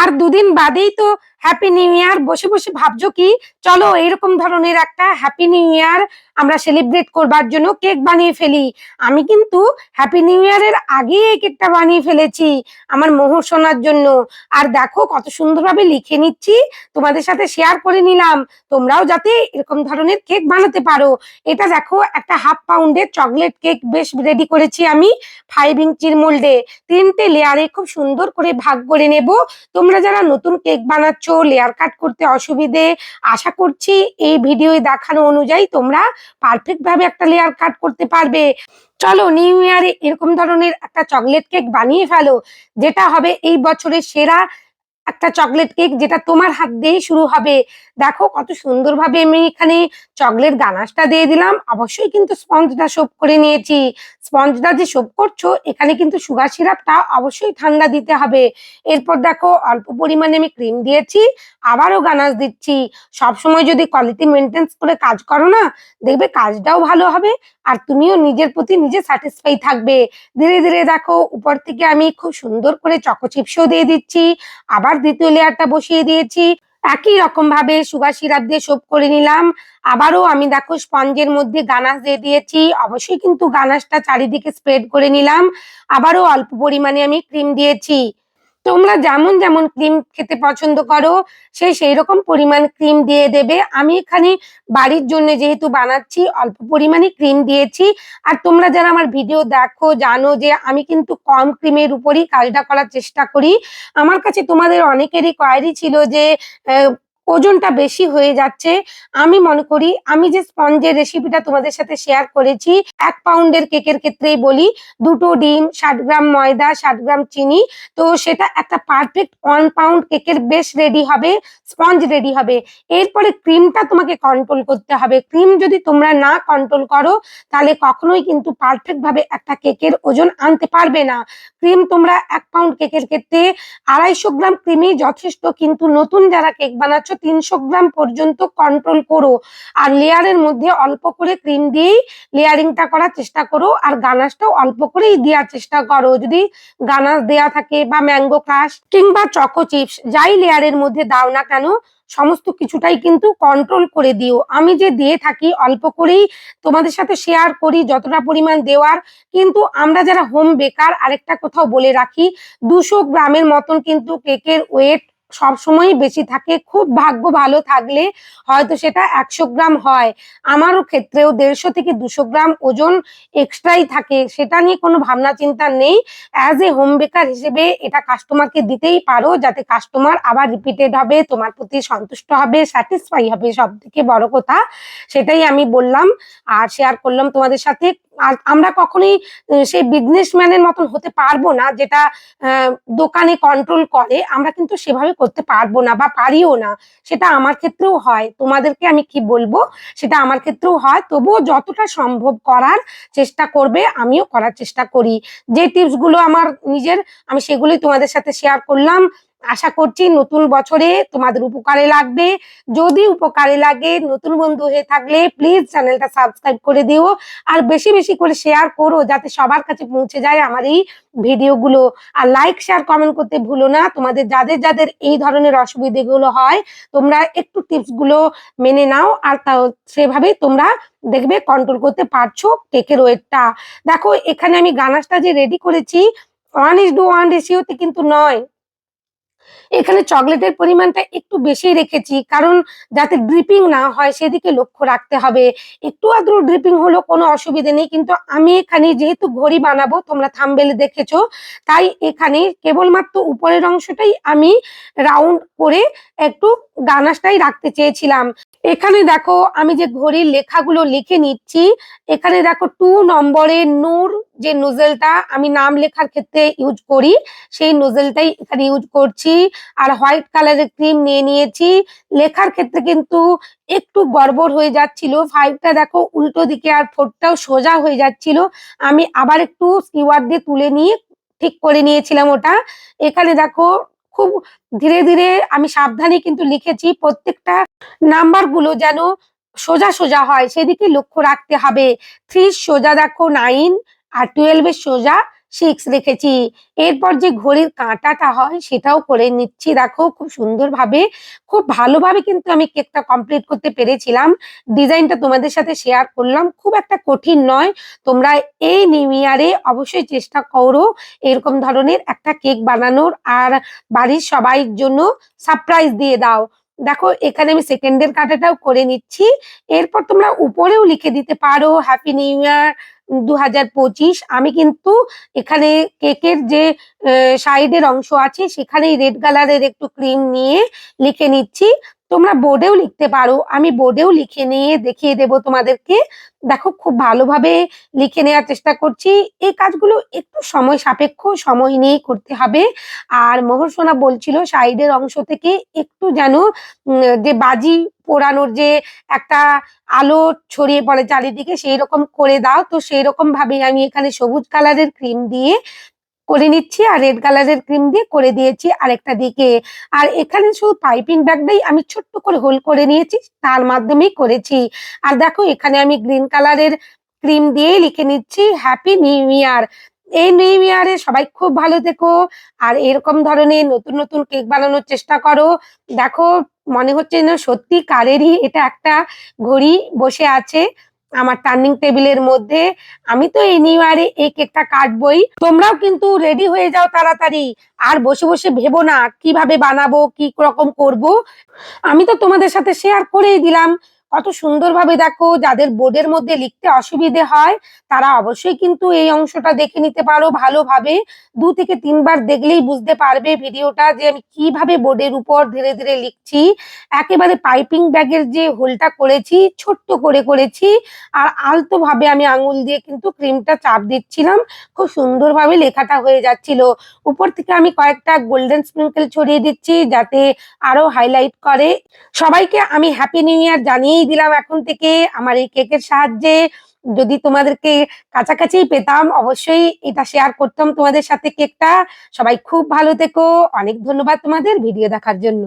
আর দুদিন বাদেই তো হ্যাপি নিউ ইয়ার বসে বসে ভাবছ কি? চলো এরকম ধরনের একটা হ্যাপি নিউ ইয়ার আমরা সেলিব্রেট করবার জন্য কেক বানিয়ে ফেলি। আমি কিন্তু হ্যাপি নিউ ইয়ারের আগে এই কেকটা বানিয়ে ফেলেছি আমার মোহর শোনার জন্য। আর দেখো কত সুন্দরভাবে লিখে নিচ্ছি। তোমাদের সাথে শেয়ার করে নিলাম। তোমরাও যাতে এরকম ধরনের কেক বানাতে পারো। এটা দেখো একটা হাফ পাউন্ডের চকলেট কেক বেশ রেডি করেছি আমি। ফাইভ ইঞ্চির মোল্ডে তিনটে লেয়ারে খুব সুন্দর করে ভাগ করে নেব। তোমরা যারা নতুন কেক বানাচ্ছ লেয়ার কাট করতে অসুবিধে, আশা করছি এই ভিডিও দেখানো অনুযায়ী তোমরা পারফেক্ট ভাবে একটা লেয়ার কাট করতে পারবে। চলো নিউ ইয়ারে এরকম ধরনের একটা চকলেট কেক বানিয়ে ফেলো, যেটা হবে এই বছরের সেরা একটা চকলেট কেক যেটা তোমার হাত দিয়েই শুরু হবে। দেখো কত সুন্দরভাবে আমি এখানে চকলেট গানাশটা দিয়ে দিলাম। অবশ্যই কিন্তু স্পঞ্জটা সোপ করে নিয়েছি। স্পঞ্জটা যে সোপ করছ, এখানে কিন্তু সুগার সিরাপটা অবশ্যই ঠান্ডা দিতে হবে। এরপর দেখো অল্প পরিমাণে আমি ক্রিম দিয়েছি, আবারও গানাশ দিচ্ছি। সবসময় যদি কোয়ালিটি মেনটেন্স করে কাজ করো না, দেখবে কাজটাও ভালো হবে আর তুমিও নিজের প্রতি নিজে স্যাটিসফাই থাকবে। ধীরে ধীরে দেখো, উপর থেকে আমি খুব সুন্দর করে চকো চিপসও দিয়ে দিচ্ছি। আবার দ্বিতীয় লেয়ারটা বসিয়ে দিয়েছি। একই রকম ভাবে সুগার সিরাপ দিয়ে সোপ করে নিলাম। আবারও আমি দেখো স্পঞ্জের মধ্যে গানাশ দিয়ে দিয়েছি। অবশ্যই কিন্তু গানাসটা চারিদিকে স্প্রেড করে নিলাম। আবারও অল্প পরিমাণে আমি ক্রিম দিয়েছি। তোমরা যেমন যেমন ক্রিম খেতে পছন্দ করো, সে সেই রকম পরিমাণ ক্রিম দিয়ে দেবে। আমি এখানে বাড়ির জন্য যেহেতু বানাচ্ছি, অল্প পরিমাণে ক্রিম দিয়েছি। আর তোমরা যারা আমার ভিডিও দেখো, জানো যে আমি কিন্তু কম ক্রিমের উপরই কাজটা করার চেষ্টা করি। আমার কাছে তোমাদের অনেকেরই কোয়ারি ছিল যে ওজনটা বেশি হয়ে যাচ্ছে। আমি মনে করি, আমি যে স্পঞ্জের রেসিপিটা তোমাদের সাথে শেয়ার করেছি, এক পাউন্ডের কেকের ক্ষেত্রেই বলি, দুটো ডিম, ষাট গ্রাম ময়দা, ষাট গ্রাম চিনি, তো সেটা একটা পারফেক্ট ওয়ান পাউন্ড কেকের বেশ রেডি হবে স্পঞ্জ রেডি হবে। এরপরে ক্রিমটা তোমাকে কন্ট্রোল করতে হবে। ক্রিম যদি তোমরা না কন্ট্রোল করো, তাহলে কখনোই কিন্তু পারফেক্ট ভাবে একটা কেকের ওজন আনতে পারবে না। ক্রিম তোমরা এক পাউন্ড কেকের ক্ষেত্রে আড়াইশো গ্রাম ক্রিমই যথেষ্ট, কিন্তু নতুন যারা কেক বানাচ্ছ তিনশো গ্রাম পর্যন্ত কন্ট্রোল করো। আর লেয়ারের মধ্যে অল্প করে ক্রিম দিয়েই লেয়ারিংটা করার চেষ্টা করো। আর গানাশটাও অল্প করেই দেওয়ার চেষ্টা করো। যদি গানাশ দেয়া থাকে বা ম্যাঙ্গো ক্রাশ কিংবা চকো চিপস যাই লেয়ারের মধ্যে দাও না কেন, সমস্ত কিছুটাই কিন্তু কন্ট্রোল করে দিও। আমি যে দিয়ে থাকি অল্প করেই তোমাদের সাথে শেয়ার করি যতটা পরিমাণ দেওয়ার। কিন্তু আমরা যারা হোম বেকার আরেকটা কোথাও বলে রাখি, দুশো গ্রামের মতন কিন্তু কেকের ওয়েট সবসময়ই বেশি থাকে, খুব ভাগ্য ভালো থাকলে হয়তো সেটা একশো গ্রাম হয়। আমারও ক্ষেত্রেও দেড়শো থেকে দুশো গ্রাম ওজন এক্সট্রাই থাকে, সেটা নিয়ে কোনো ভাবনা চিন্তা নেই। অ্যাজ এ হোম বেকার হিসেবে এটা কাস্টমারকে দিতেই পারো, যাতে কাস্টমার আবার রিপিটেড হবে, তোমার প্রতি সন্তুষ্ট হবে স্যাটিসফাই হবে সব থেকে বড় কথা, সেটাই আমি বললাম। আর শেয়ার করলাম তোমাদের সাথে। আমরা কখনোই সেই বিজনেসম্যানের মতন হতে পারব না যেটা দোকানে কন্ট্রোল করে। আমরা কিন্তু সেভাবে করতে পারব না বা পারিও না। সেটা আমার ক্ষেত্রেও হয়। তোমাদেরকে আমি কি বলব? সেটা আমার ক্ষেত্রেও হয়। তবুও যতটা সম্ভব করার চেষ্টা করবে, আমিও করার চেষ্টা করি। যে টিপসগুলো আমার নিজের, আমি সেগুলোই তোমাদের সাথে শেয়ার করলাম। আশা করছি নতুন বছরে তোমাদের উপকারে লাগবে। যদি উপকারে লাগে, নতুন বন্ধু হয়ে থাকলে প্লিজ চ্যানেলটা সাবস্ক্রাইব করে দিও আর বেশি বেশি করে শেয়ার করো যাতে সবার কাছে পৌঁছে যায় আমার এই ভিডিওগুলো। আর লাইক শেয়ার কমেন্ট করতে ভুলো না। তোমাদের যাদের যাদের এই ধরনের অসুবিধেগুলো হয়, তোমরা একটু টিপসগুলো মেনে নাও আর তাও সেভাবেই তোমরা দেখবে কন্ট্রোল করতে পারছ কেকের ওয়েটটা দেখো, এখানে আমি গানাশটা যে রেডি করেছি ওয়ান ইস টু ওয়ান রেশিওতে কিন্তু নয়। এখানে চকলেটের পরিমাণটা একটু বেশি রেখেছি, কারণ যাতে ড্রিপিং না হয় সেদিকে লক্ষ্য রাখতে হবে। একটু আদ্র ড্রিপিং হলো কোনো অসুবিধে নেই, কিন্তু আমি এখানে যেহেতু ঘড়ি বানাবো, তোমরা থামবেলে দেখেছ, তাই এখানে কেবলমাত্র উপরের অংশটাই আমি রাউন্ড করে একটু গানাসটাই রাখতে চেয়েছিলাম। এখানে দেখো আমি যে ঘড়ির লেখাগুলো লিখে নিচ্ছি, এখানে দেখো টু নম্বরে নূর যে নোজেলটা আমি নাম লেখার ক্ষেত্রে ইউজ করি, সেই নোজেলটাই এখানে ইউজ করছি। আর হোয়াইট কালারের ক্রিম নিয়ে নিয়েছি। লেখার ক্ষেত্রে কিন্তু একটু গড়বড় হয়ে যাচ্ছিল। ফাইভটা দেখো উল্টো দিকে আর ফোরটাও সোজা হয়ে যাচ্ছিল। আমি আবার একটু স্কিওয়ার দিয়ে তুলে নিয়ে ঠিক করে নিয়েছিলাম ওটা। এখানে দেখো খুব ধীরে ধীরে আমি সাবধানে কিন্তু লিখেছি প্রত্যেকটা নাম্বারগুলো যেন সোজা সোজা হয়। সেদিকে লক্ষ্য রাখতে হবে। থ্রি সোজা দেখো নাইন আর টুয়েলভ এর সোজা সিক্স রেখেছি। এরপর যে ঘড়ির কাঁটাটা হয় সেটাও করে নিচ্ছি। দেখো খুব সুন্দরভাবে, খুব ভালোভাবে কিন্তু আমি কেকটা কমপ্লিট করতে পেরেছিলাম। ডিজাইনটা তোমাদের সাথে শেয়ার করলাম। খুব একটা কঠিন নয়। তোমরা এই নিউ ইয়ারে অবশ্যই চেষ্টা করো এরকম ধরনের একটা কেক বানানোর। আর বাড়ির সবাইর জন্য সারপ্রাইজ দিয়ে দাও। দেখো, এখানে আমি সেকেন্ড এর কাটাটাও করে নিচ্ছি। এরপর তোমরা উপরেও লিখে দিতে পারো হ্যাপি নিউ ইয়ার দু হাজার পঁচিশ। আমি কিন্তু এখানে কেকের যে সাইডের অংশ আছে, সেখানেই রেড কালারের একটু ক্রিম নিয়ে লিখে নিচ্ছি। তোমরা বোর্ডেও লিখতে পারো। আমি বোর্ডেও লিখে নিয়ে দেখিয়ে দেব তোমাদেরকে। দেখো, খুব ভালোভাবে লিখে নেওয়ার চেষ্টা করছি। এই কাজগুলো একটু সময় সাপেক্ষ, সময় নিয়েই করতে হবে। আর মোহর সোনা বলছিল, সাইডের অংশ থেকে একটু যেন যে বাজি পোড়ানোর যে একটা আলো ছড়িয়ে পড়ে চারিদিকে সেই রকম করে দাও। তো সেই রকম ভাবে আমি এখানে সবুজ কালারের ক্রিম দিয়ে করে নিচ্ছি আর রেড কালারের ক্রিম দিয়ে করে দিয়েছি আরেকটা দিকে। আর এখানে শুধু পাইপিং ব্যাগটাই আমি ছোট্ট করে হোল করে নিয়েছি, তার মাধ্যমেই করেছি। আর দেখো, এখানে আমি গ্রিন কালারের ক্রিম দিয়ে লিখে নিচ্ছি হ্যাপি নিউ ইয়ার এই নিউ ইয়ারে সবাই খুব ভালো থেকো। আর এরকম ধরনের নতুন নতুন কেক বানানোর চেষ্টা করো। দেখো, মনে হচ্ছে না সত্যি কারেরই এটা একটা ঘড়ি বসে আছে। আমার টার্নিং টেবিলের মধ্যে। আমি তো এই নিউ ইয়ারে এই কেকটা কাটবই। তোমরাও কিন্তু রেডি হয়ে যাও তাড়াতাড়ি। আর বসে বসে ভেবো না কীভাবে বানাবো, কি রকম করব। আমি তো তোমাদের সাথে শেয়ার করেই দিলাম। কত সুন্দরভাবে দেখো যাদের বোর্ডের মধ্যে লিখতে অসুবিধে হয়, তারা অবশ্যই কিন্তু এই অংশটা দেখে নিতে পারো ভালোভাবে। দু থেকে তিনবার দেখলেই বুঝতে পারবে ভিডিওটা যে আমি কীভাবে বোর্ডের উপর ধীরে ধীরে লিখছি। একেবারে পাইপিং ব্যাগের যে হোলটা করেছি, ছোট্ট করে করেছি, আর আলতো ভাবে আমি আঙুল দিয়ে কিন্তু ক্রিমটা চাপ দিচ্ছিলাম। খুব সুন্দরভাবে লেখাটা হয়ে যাচ্ছিল। উপর থেকে আমি কয়েকটা গোল্ডেন স্প্রিঙ্কেল ছড়িয়ে দিচ্ছি যাতে আরও হাইলাইট করে। সবাইকে আমি হ্যাপি নিউ ইয়ার জানিয়েই দিলাম এখন থেকে আমার এই কেকের সাহায্যে। যদি তোমাদেরকে কাছাকাছি পেতাম অবশ্যই এটা শেয়ার করতাম তোমাদের সাথে কেকটা। সবাই খুব ভালো থেকো। অনেক ধন্যবাদ তোমাদের ভিডিও দেখার জন্য।